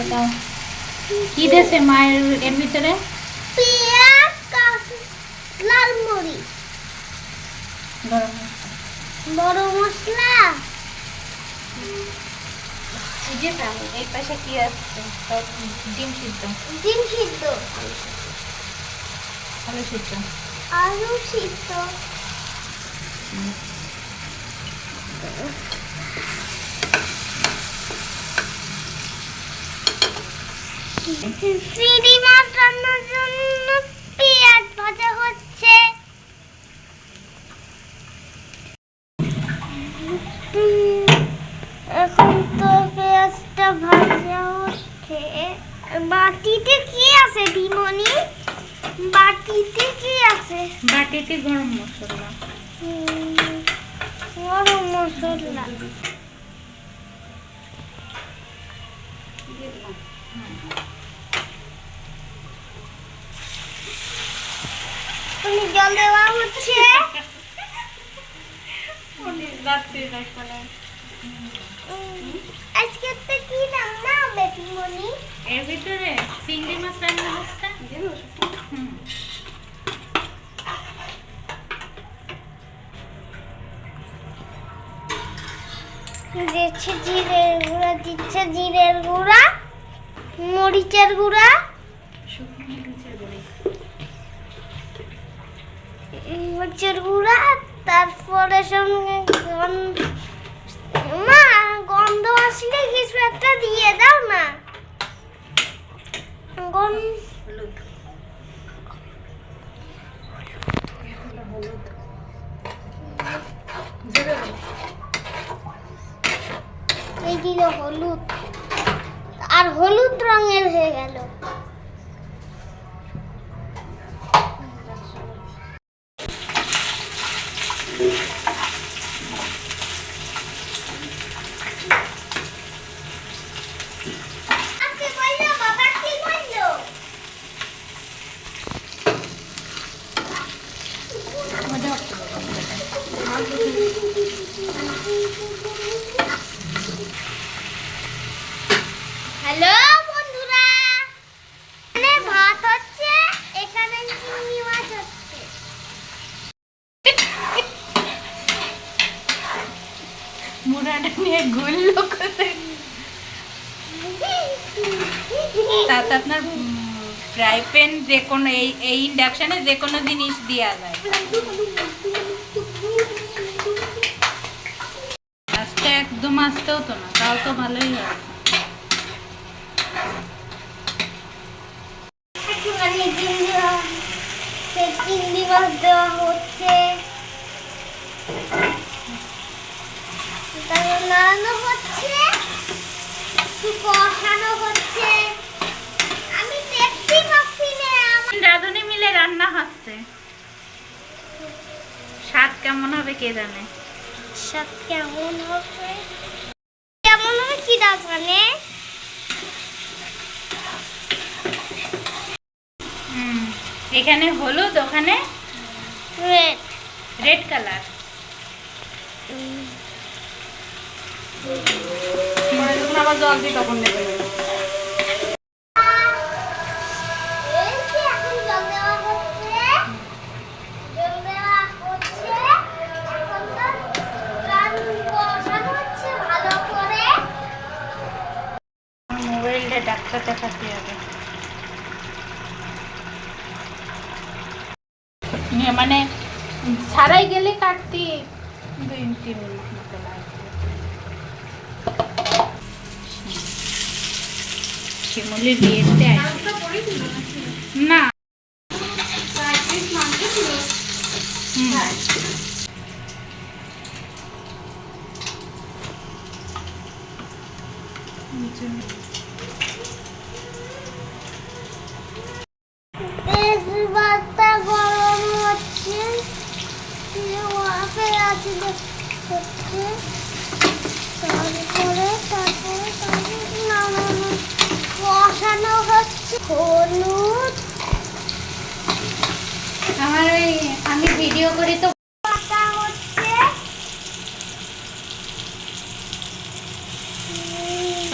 আচ্ছা দাও। কি দেছে মায়ের এর ভিতরে? লাল মরিচ। বড় মশলা। এই পাশে কি সব ডিম সিদ্ধ। ডিম সিদ্ধ। আলু সিদ্ধ। আলু সিদ্ধ। চিংড়ি মাছ রান্নার জন্য পেঁয়াজ ভাজা হচ্ছে। এখন তো পেঁয়াজটা ভাজা হচ্ছে। বাটিতে কি আছে দিমনি? বাটিতে কি আছে? বাটিতে গরম মশলা। গরম মশলা। জল দেওয়া হচ্ছে আজকে তো কি রান্না হবে দিমনি এর ভিতরে চিংড়ি মাছ রান্না হচ্ছে? দিচ্ছে জিরের গুঁড়া দিচ্ছে জিরের গুঁড়া মরিচের গুঁড়া শুকনো মরিচের গুঁড়ি। মরিচের গুঁড়া, তারপরে সঙ্গে মা, গন্ধ আসলে কিছু একটা দিয়ে দাও না। এই দিল হলুদ আর হলুদ রঙের হয়ে গেল আজকে বলল বাবা কি বলল মজা হচ্ছে বাবা। হ্যালো বন্ধুরা এখানে ভাত হচ্ছে এখানে চিংড়ি মাছ হচ্ছে মুড়াটা নিয়ে গুললো কোথায় তাতে আপনার ফ্রাই প্যান যে কোনো এই এই ইন্ডাকশনে যে কোনো জিনিস দেওয়া যায়। আস্তে একদম না, তাও তো ভালোই হয়। দেওয়া হচ্ছে। হচ্ছে আমি দেখতেই পাচ্ছি না আমার রাঁধুনি মিলে রান্না হচ্ছে স্বাদ কেমন হবে কে জানে? স্বাদ কেমন হবে? কেমন হবে কি না জানে? হুম, এখানে হলুদ ওখানে রেড রেড কালার আবার জল দিই তখন নেবে। দেখাতে নিয়ে মানে ছাড়াই গেলে কাটতে দুই তিন মিনিট মতো বিয়েতে না হুম। তেজপাতা গরম হচ্ছে ওয়াফে আছে হচ্ছে তারপরে তারপরে তারপরে নামানো কষানো হচ্ছে হলুদ আমার ওই আমি ভিডিও করি তো পাতা হচ্ছে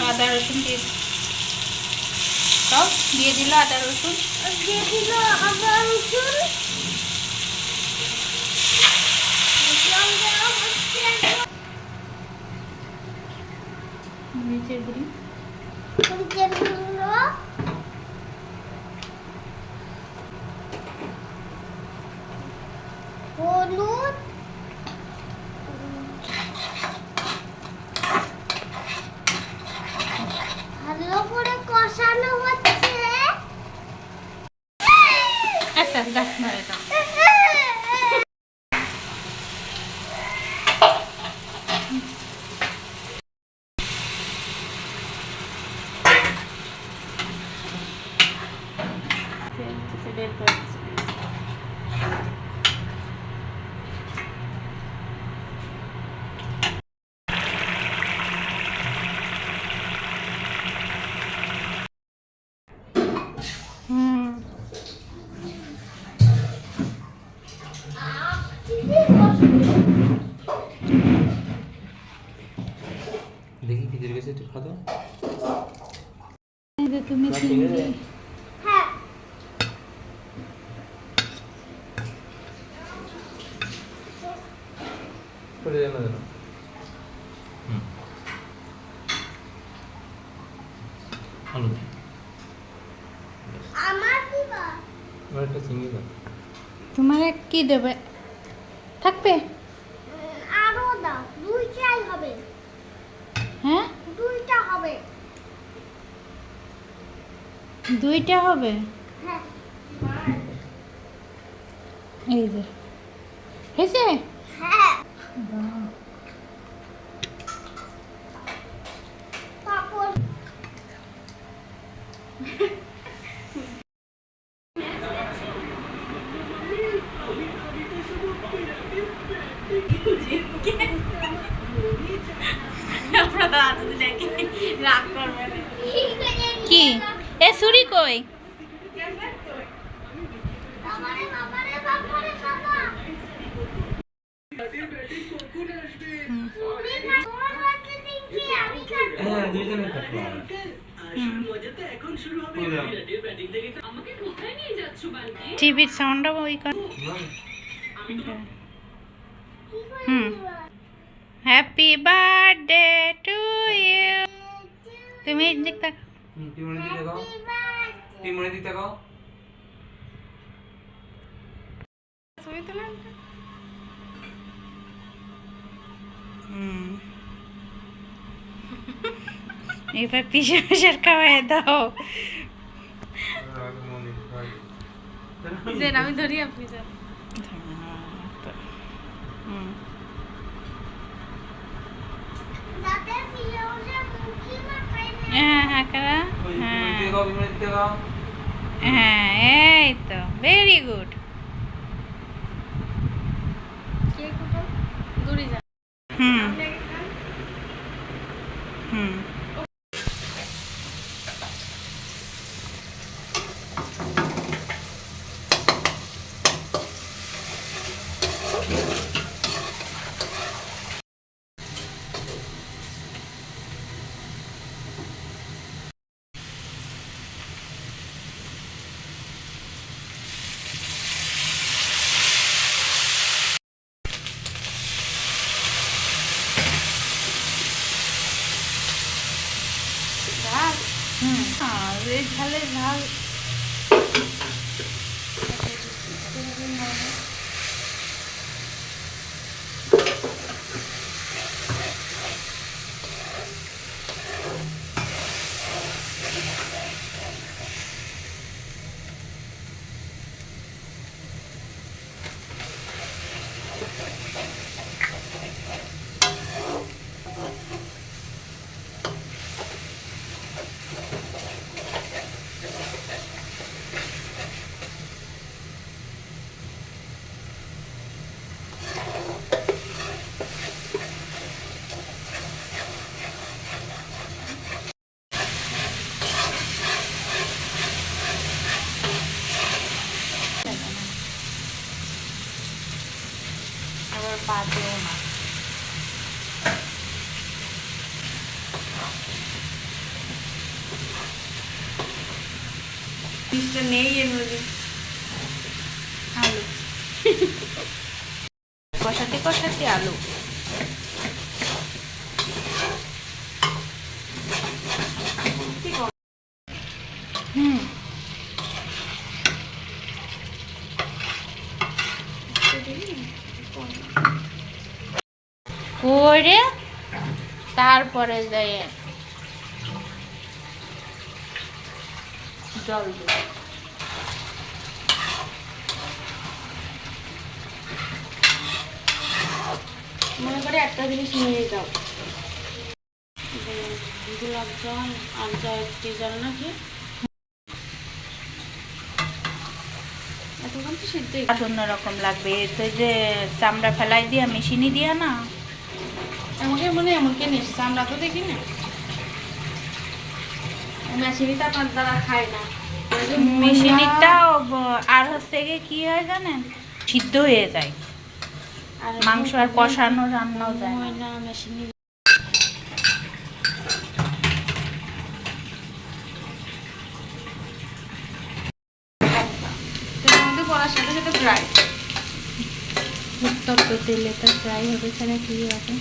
আদা রসুন দিয়ে সব দিয়ে দিল আদা রসুন। দিয়ে দিল আদা রসুন। গুঁড়ি। গুঁড়ো হলুদ ভালো করে কষানো হচ্ছে আচ্ছা গাছ মারে দাও বের করে দিচ্ছি। হুম দেখি খিচুড়ি গেছে একটু খাওয়া দাও তুমি না, ঠিক আছে হ্যাঁ। পড়ে যাবে না আলু আমার দিবা আমার একটা চিংড়ি দাও। তোমার কি দেবে? থাকবে? আরও দাও দুইটাই হবে। হ্যাঁ? দুইটা হবে। দুইটা হবে? হ্যাঁ। এই যে। হয়েছে? হ্যাঁ দুইজনে খাব টিভির সাউন্ডটা ওই হুম। হ্যাপি বার্থডে টু ইউ তুমি তাক টিমনে দিতে birthday. টিমনে দিতে দাও হুম এবার পিসে পিসের খাওয়াই দাও। দেন আমি ধরি আপনি যান। হ্যাঁ হ্যাঁ কারা? হ্যাঁ। দাও। হ্যাঁ এই তো ভেরি গুড কে কোটো দূরে যান হুম হুম হুম আর এই ঝালে ঝাল আবার বাদেও না কষাতে কষাতে আলু। করে তারপরে যায় জল দেবো মনে করে একটা জিনিস নিয়ে যাও গোলাপ জল আর জল নাকি এতক্ষণ তো সিদ্ধই স্বাদ অন্যরকম লাগবে। তো যে চামড়া ফেলাই দিয়া মেশিনি দিয়া না? আমাকে মনে এমন কে নিচ্ছে আমরা তো দেখি না। মেশিনি তো আপনার দ্বারা খায় না। মেশিনিটাও আর হচ্ছে কি হয় জানেন? সিদ্ধ হয়ে যায়। মাংস আর কষানো রান্নাও যায় না। উত্তপ্ত তেলে তো ফ্রাই হবে ছাড়া কি হবে?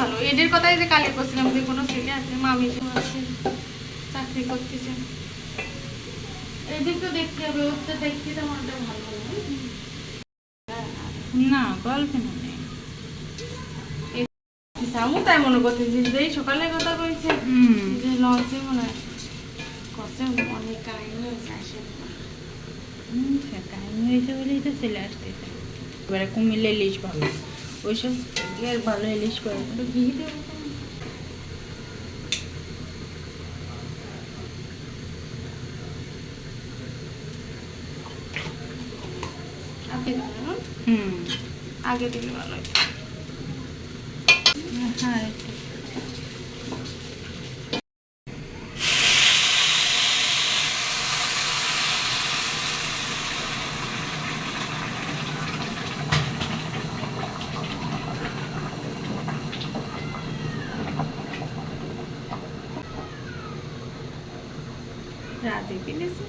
ভালো এদের কথাই যে কালে করছিলাম যে কোনো ছেলে আছে মামি আছে। চাকরি করতেছে। এদিক তো দেখতে হবে ওর তো দেখতে তো মনটা ভালো না। বলবে না নে। তাই মনে করতেছি যে সকালে কথা কইছে যে লঞ্চে মনে হয়। কষ্ট অনেক কাহিনী হয়েছে আসে হুম, হয়েছে বলেই তো চলে আসতেছে। এবারে কুমিল্লে ইলিশ ভালো। ওইসব ভালো ইলিশ করে ঘি দেবো আগে দিলে না? হুম আগে দিলে ভালো হতো। হ্যাঁ একটু। রাতে কিনেছে